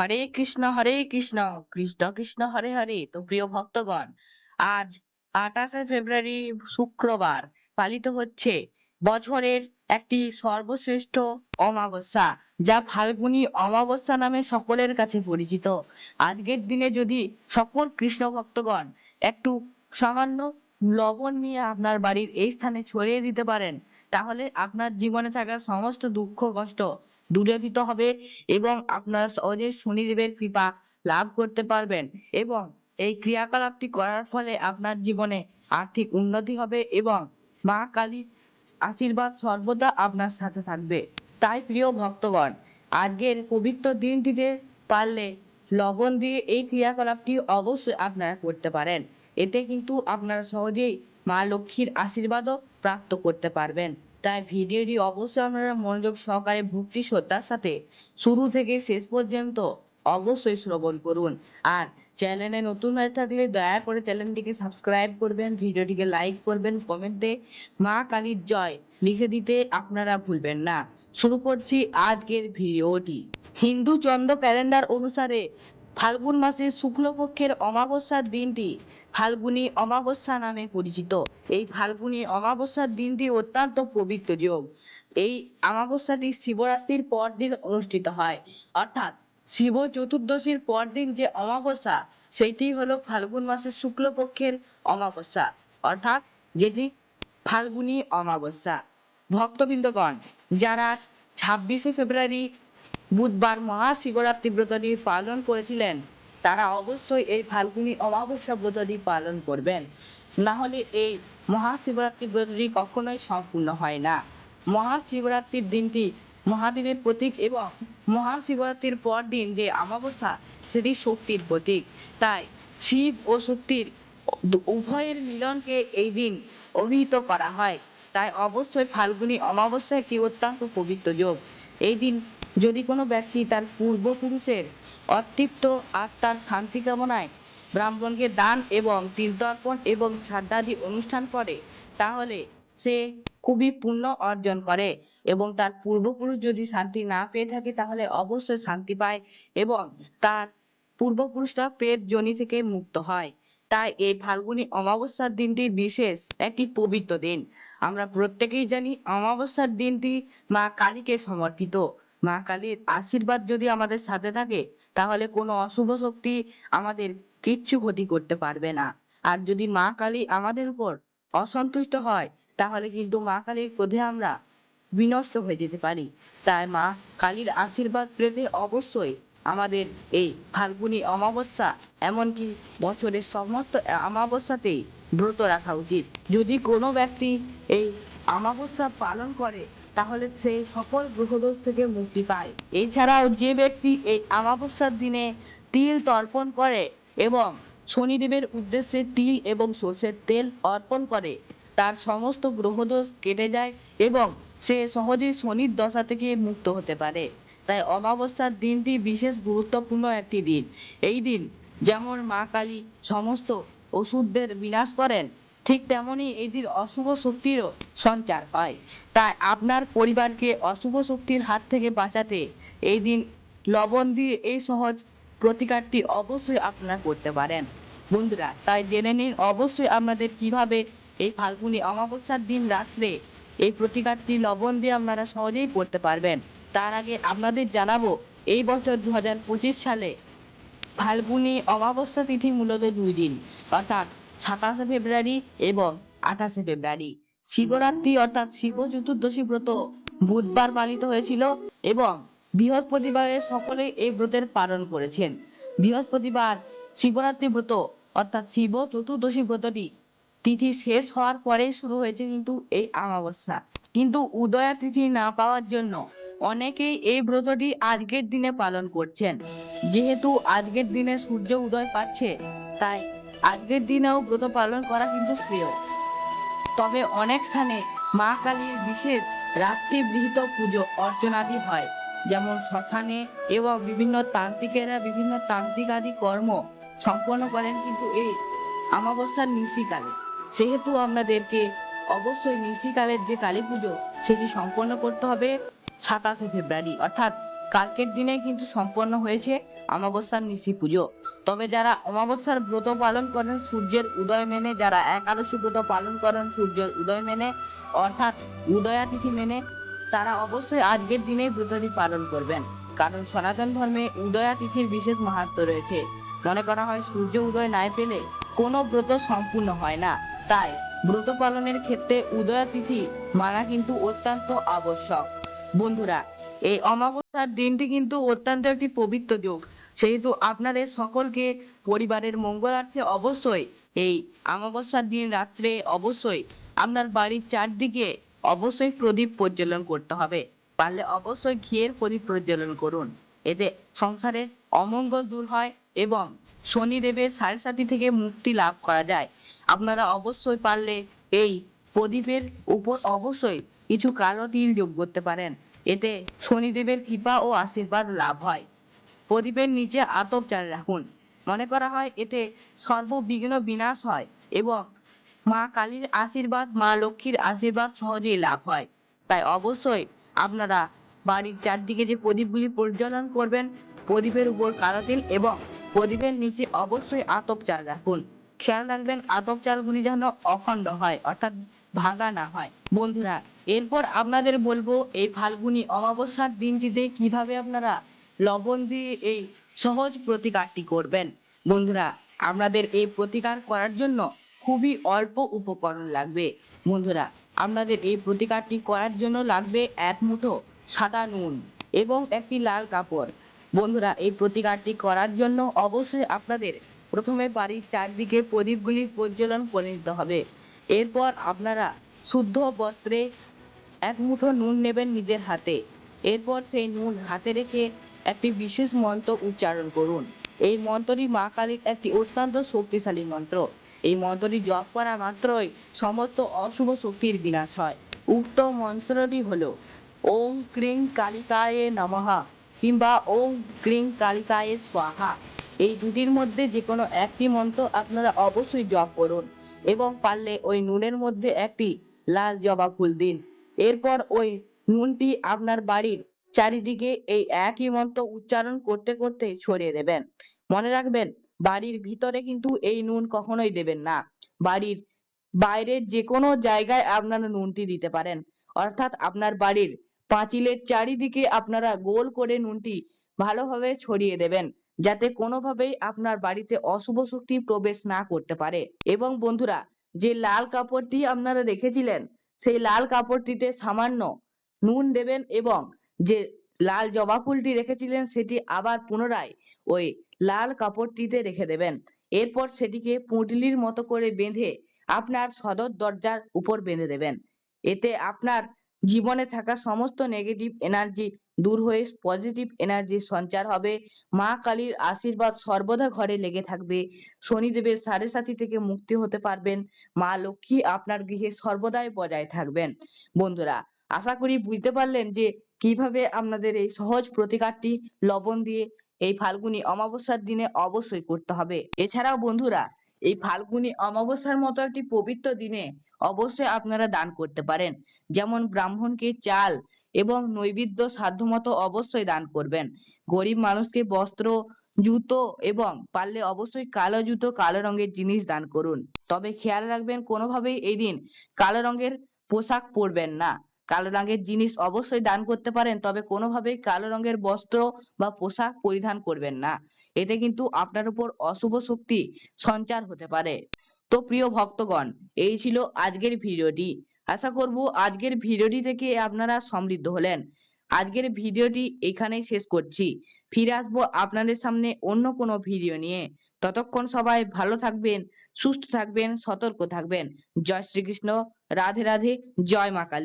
হরে কৃষ্ণ হরে কৃষ্ণ কৃষ্ণ কৃষ্ণ, হরে হরে। তো প্রিয় ভক্তগণ, আজ আঠাশে ফেব্রুয়ারি শুক্রবার পালিত হচ্ছে বছরের একটি সর্বশ্রেষ্ঠ অমাবস্যা, যা ফাল্গুনী অমাবস্যা নামে সকলের কাছে পরিচিত। আজকের দিনে যদি সকল কৃষ্ণ ভক্তগণ একটু সামান্য লবণ নিয়ে আপনার বাড়ির এই স্থানে ছড়িয়ে দিতে পারেন, তাহলে আপনার জীবনে থাকা সমস্ত দুঃখ, কষ্ট দূরীভূত হবে এবং আপনারা সহজে শনিদেবের কৃপা লাভ করতে পারবেন এবং এই ক্রিয়াকলাপটি করার ফলে আপনার জীবনে আর্থিক উন্নতি হবে এবং মা কালীর আশীর্বাদ সর্বদা আপনার সাথে থাকবে। তাই প্রিয় ভক্তগণ, আজকের পবিত্র দিনটিতে পারলে লবণ দিয়ে এই ক্রিয়াকলাপটি অবশ্যই আপনারা করতে পারেন। এতে কিন্তু আপনারা সহজেই মা লক্ষ্মীর আশীর্বাদও প্রাপ্ত করতে পারবেন। তাই ভিডিওটি অবশ্যই আপনারা মনোযোগ সহকারে ভক্তি শ্রদ্ধার সাথে শুরু থেকে শেষ পর্যন্ত অবশ্যই শ্রবণ করুন। আর চ্যানেলে নতুন হয়ে থাকলে দয়া করে চ্যানেলটিকে সাবস্ক্রাইব করবেন, ভিডিওটিকে লাইক করবেন, কমেন্টে মা কালীর জয় লিখে দিতে আপনারা ভুলবেন না। শুরু করছি আজকের ভিডিওটি। হিন্দু চন্দ্র ক্যালেন্ডার অনুসারে ফাল্গুন মাসের শুক্লপক্ষের অমাবস্যার দিনটি ফাল্গুনী অমাবস্যা নামে পরিচিত। এই ফাল্গুনী অমাবস্যার দিনটি অত্যন্ত পবিত্র যোগ। এই অমাবস্যাটি শিবরাত্রির পরদিন অনুষ্ঠিত হয়। অর্থাৎ শিব চতুর্দশীর পরদিন যে অমাবস্যা সেটি হলো ফাল্গুন মাসের শুক্লপক্ষের অমাবস্যা। অর্থাৎ যেটি ফাল্গুনী অমাবস্যা। ভক্তবৃন্দগণ, যারা ছাব্বিশে ফেব্রুয়ারি বুধবার মহাশিবরাত্রি ব্রতটি পালন করেছিলেন। তারা অবশ্যই এই ফাল্গুনী অমাবস্যা ব্রতটি পালন করবেন। না হলে এই মহাশিবরাত্রি ব্রতটি কখনোই সম্পূর্ণ হয় না। মহাশিবরাত্রির দিনটি মহাদেবের প্রতীক এবং মহাশিবরাত্রির পর দিন যে অমাবস্যা, সেটি শক্তির প্রতীক। তাই শিব ও শক্তির উভয়ের মিলনকে এই দিন অভিহিত করা হয়। তাই অবশ্যই ফাল্গুনী অমাবস্যা একটি অত্যন্ত পবিত্র যোগ। এই দিন যদি কোনো ব্যক্তি তার পূর্বপুরুষের অতৃপ্ত আত্মার শান্তি কামনায় ব্রাহ্মণকে দান এবং তীর্থর্পণ এবং শ্রাদ্ধাদি অনুষ্ঠান করে, তাহলে সে খুবই পুণ্য অর্জন করে এবং তার পূর্বপুরুষ যদি শান্তি না পেয়ে থাকে, তাহলে অবশ্যই শান্তি পায় এবং তার পূর্বপুরুষরা প্রেত যোনি থেকে মুক্ত হয়। তাই এই ফাল্গুনী অমাবস্যার দিনটি বিশেষ একটি পবিত্র দিন। আমরা প্রত্যেকেই জানি অমাবস্যার দিনটি মা কালীকে সমর্পিত। মা কালীর আশীর্বাদ যদি আমাদের সাথে থাকে, তাহলে কোনো অশুভ শক্তি আমাদের কিচ্ছু ক্ষতি করতে পারবে না। আর যদি মা কালী আমাদের উপর অসন্তুষ্ট হয়, তাহলে কিন্তু মা কালীর ক্রোধে আমরা বিনষ্ট হয়ে যেতে পারি। তাই মা কালীর আশীর্বাদ পেতে অবশ্যই আমাদের এই ফাল্গুনী অমাবস্যা, এমনকি বছরের সমস্ত অমাবস্যাতেই ব্রত রাখা উচিত। যদি কোনো ব্যক্তি এই অমাবস্যা পালন করে তাহলে সে সকল গ্রহদোষ থেকে মুক্তি পায়। এছাড়াও যে ব্যক্তি এই অমাবস্যার দিনে তিল তর্পণ করে এবং শনিদেবের উদ্দেশ্যে তিল এবং সর্ষের তেল অর্পণ করে, তার সমস্ত গ্রহদোষ কেটে যায় এবং সে সহজেই শনির দশা থেকে মুক্ত হতে পারে। তাই অমাবস্যার দিনটি বিশেষ গুরুত্বপূর্ণ একটি দিন। এই দিন যেমন মা কালী সমস্ত অসুরদের বিনাশ করেন ঠিক তেমনি দিন অশুভ শক্তিরও সঞ্চার হয়, তাই আপনার পরিবারকে অশুভ শক্তির হাত থেকে বাঁচাতে এই দিন লবণ দিয়ে এই সহজ প্রতিকারটি অবশ্যই আপনারা করতে পারেন। বন্ধুরা, তাই জেনে নিন অবশ্যই আপনাদের কীভাবে এই ফাল্গুনী অমাবস্যার দিন রাত্রে এই প্রতিকারটি লবণ দিয়ে আপনারা সহজেই করতে পারবেন। তার আগে আপনাদের জানাব, এই বছর দু হাজার পঁচিশ সালে ফাল্গুনী অমাবস্যা তিথি মূলত দুই দিন। অর্থাৎ সাতাশে ফেব্রুয়ারি এবং আঠাশে ফেব্রুয়ারি। শিবরাত্রি অর্থাৎ শিব চতুর্দশী ব্রত বুধবার পালিত হয়েছিল এবং বৃহস্পতিবারে সকলে এই ব্রতের পালন করেছেন। বৃহস্পতিবার শিবরাত্রি ব্রত অর্থাৎ শিব চতুর্দশী ব্রতটি তিথি শেষ হওয়ার পরে শুরু হয়েছে কিন্তু এই অমাবস্যা। কিন্তু উদয়া তিথি না পাওয়ার জন্য অনেকেই এই ব্রতটি আজকের দিনে পালন করছেন। যেহেতু আজকের দিনে সূর্য উদয় পাচ্ছে, তাই আজকের দিনেও ব্রত পালন করা কিন্তু শ্রেয়। তবে অনেক স্থানে মা কালীর বিশেষ রাত্রি গৃহীত পুজো অর্চনাদি হয়, যেমন শ্মশানে এবং বিভিন্ন তান্ত্রিকেরা বিভিন্ন তান্ত্রিক আদি কর্ম সম্পন্ন করেন কিন্তু এই অমাবস্যার নিশিকালে। সেহেতু আপনাদেরকে অবশ্যই নিশিকালের যে কালী পুজো, সেটি সম্পন্ন করতে হবে সাতাশে ফেব্রুয়ারি, অর্থাৎ কালকের দিনে কিন্তু সম্পন্ন হয়েছে অমাবস্যার নিশি পুজো। তবে যারা অমাবস্যার ব্রত পালন করেন, সূর্যের উদয় মেনে, যারা একাদশী ব্রত পালন করেন, সূর্যের উদয় মেনে, অর্থাৎ উদয়া তিথি মেনে, তারা অবশ্যই আজকের দিনে ব্রতটি পালন করবেন। কারণ সনাতন ধর্মে উদয়া তিথির বিশেষ মাহাত্ম রয়েছে। মনে করা হয়, সূর্য উদয় নাই পেলে কোনো ব্রত সম্পূর্ণ হয় না। তাই ব্রত পালনের ক্ষেত্রে উদয়া তিথি মানা কিন্তু অত্যন্ত আবশ্যক। বন্ধুরা এই অমাবস্যার দিনটি কিন্তু অত্যন্ত একটি পবিত্র যোগ। সেহেতু আপনাদের সকলকে পরিবারের মঙ্গলার্থে অবশ্যই এই অমাবস্যার দিন রাত্রে অবশ্যই আপনার বাড়ির চারদিকে অবশ্যই প্রদীপ প্রজ্বলন করতে হবে। পারলে অবশ্যই ঘিয়ের প্রদীপ প্রজ্বলন করুন। এতে সংসারে অমঙ্গল দূর হয় এবং শনিদেবের সাড়ে সাতি থেকে মুক্তি লাভ করা যায়। আপনারা অবশ্যই পারলে এই প্রদীপের উপর অবশ্যই কিছু কালো তিল যোগ করতে পারেন। এতে শনিদেবের কৃপা ও আশীর্বাদ লাভ হয়। প্রদীপের নিচে আতপ চাল রাখুন। মনে করা হয় এতে সর্ববিঘ্ন বিনাশ হয় এবং মা কালীর আশীর্বাদ, মা লক্ষ্মীর আশীর্বাদ সহজেই লাভ হয়। তাই অবশ্যই আপনারা বাড়ির চারদিকে যে প্রদীপগুলি প্রজ্বলন করবেন, প্রদীপের উপর কালো তিল এবং প্রদীপের নিচে অবশ্যই আতপ চাল রাখুন। খেয়াল রাখবেন, আতপ চালগুলি যেন অখণ্ড হয়, অর্থাৎ ভাঙা না হয়। বন্ধুরা, এরপর আপনাদের বলব এই ফাল্গুনী অমাবস্যার দিনটিতে কীভাবে আপনারা লবণ দিয়ে এই সহজ প্রতিকারটি করবেন। বন্ধুরা, আপনাদের এই প্রতিকার করার জন্য খুবই অল্প উপকরণ লাগবে। বন্ধুরা, আপনাদের এই প্রতিকারটি করার জন্য লাগবে এক মুঠো সাদা নুন এবং একটি লাল কাপড়। বন্ধুরা, এই প্রতিকারটি করার জন্য অবশ্যই আপনাদের প্রথমে বাড়ির চারদিকে প্রদীপগুলি প্রজ্বলন করে নিতে হবে। এরপর আপনারা শুদ্ধ বস্ত্রে এক মুঠো নুন নেবেন নিজের হাতে। এরপর সেই নুন হাতে রেখে একটি বিশেষ মন্ত্র উচ্চারণ করুন। এই মন্ত্রটি মা কালীর একটি অত্যন্ত শক্তিশালী মন্ত্র। এই মন্ত্রটি জপ করা মাত্রই সমস্ত অশুভ শক্তির বিনাশ হয়। উক্ত মন্ত্রটি হলো ওম ক্রিং কালিকায়ে নমহা কিংবা ওম ক্রিং কালিকায়ে স্বাহা এই দুটির মধ্যে যে কোনো একটি মন্ত্র আপনারা অবশ্যই জপ করুন। এবং পারলে ওই নুনের মধ্যে একটি লাল জবা ফুল দিন। এরপর ওই নুনটি আপনার বাড়ির চারিদিকে এই একই মন্ত্র উচ্চারণ করতে করতে ছড়িয়ে দেবেন। মনে রাখবেন, বাড়ির ভিতরে কিন্তু এই নুন কখনোই দেবেন না। বাড়ির বাইরের যে কোনো জায়গায় আপনারা নুনটি দিতে পারেন। অর্থাৎ আপনার বাড়ির পাঁচিলের চারিদিকে আপনারা গোল করে নুনটি ভালোভাবে ছড়িয়ে দেবেন। যাতে কোনোভাবেই আপনার বাড়িতে অশুভ শক্তি প্রবেশ না করতে পারে। এবং বন্ধুরা, যে লাল কাপড়টি আপনারা রেখেছিলেন, সেই লাল কাপড়টিতে সামান্য নুন দেবেন এবং যে লাল জবা ফুলটি রেখেছিলেন, সেটি আবার পুনরায় ওই লাল কাপড়টিতে রেখে দেবেন। এরপর সেটিকে পুঁটলির মতো করে বেঁধে আপনার সদর দরজার উপর বেঁধে দেবেন। এতে আপনার জীবনে থাকা সমস্ত নেগেটিভ এনার্জি দূর হয়ে পজিটিভ এনার্জির সঞ্চার হবে। মা কালীর আশীর্বাদ সর্বদা ঘরে লেগে থাকবে। শনিদেবের সাড়ে সাথী থেকে মুক্তি হতে পারবেন। মা লক্ষ্মী আপনার গৃহে সর্বদাই বজায় থাকবেন। বন্ধুরা, আশা করি বুঝতে পারলেন যে কীভাবে আপনাদের এই সহজ প্রতিকারটি লবণ দিয়ে এই ফাল্গুনী অমাবস্যার দিনে অবশ্যই করতে হবে। এছাড়াও বন্ধুরা, এই ফাল্গুনী অমাবস্যার মতো একটি পবিত্র দিনে অবশ্যই আপনারা দান করতে পারেন। যেমন ব্রাহ্মণকে চাল এবং নৈবেদ্য সাধ্যমতো অবশ্যই দান করবেন। গরিব মানুষকে বস্ত্র, জুতো এবং পারলে অবশ্যই কালো জুতো, কালো রঙের জিনিস দান করুন। তবে খেয়াল রাখবেন, কোনোভাবেই এই দিন কালো রঙের পোশাক পরবেন না। কালো রঙের জিনিস অবশ্যই দান করতে পারেন, তবে কোনোভাবেই কালো রঙের বস্ত্র বা পোশাক পরিধান করবেন না। এতে কিন্তু আপনার উপর অশুভ শক্তি সঞ্চার হতে পারে। তো প্রিয় ভক্তগণ, এই ছিল আজকের ভিডিওটি। আশা করব আজকের ভিডিওটি থেকে আপনারা সমৃদ্ধ হলেন। আজকের ভিডিওটি এখানেই শেষ করছি। ফিরে আসব আপনাদের সামনে অন্য কোনো ভিডিও নিয়ে। ততক্ষণ সবাই ভালো থাকবেন, সুস্থ থাকবেন, সতর্ক থাকবেন। জয় শ্রীকৃষ্ণ, রাধে রাধে, জয় মা কালী।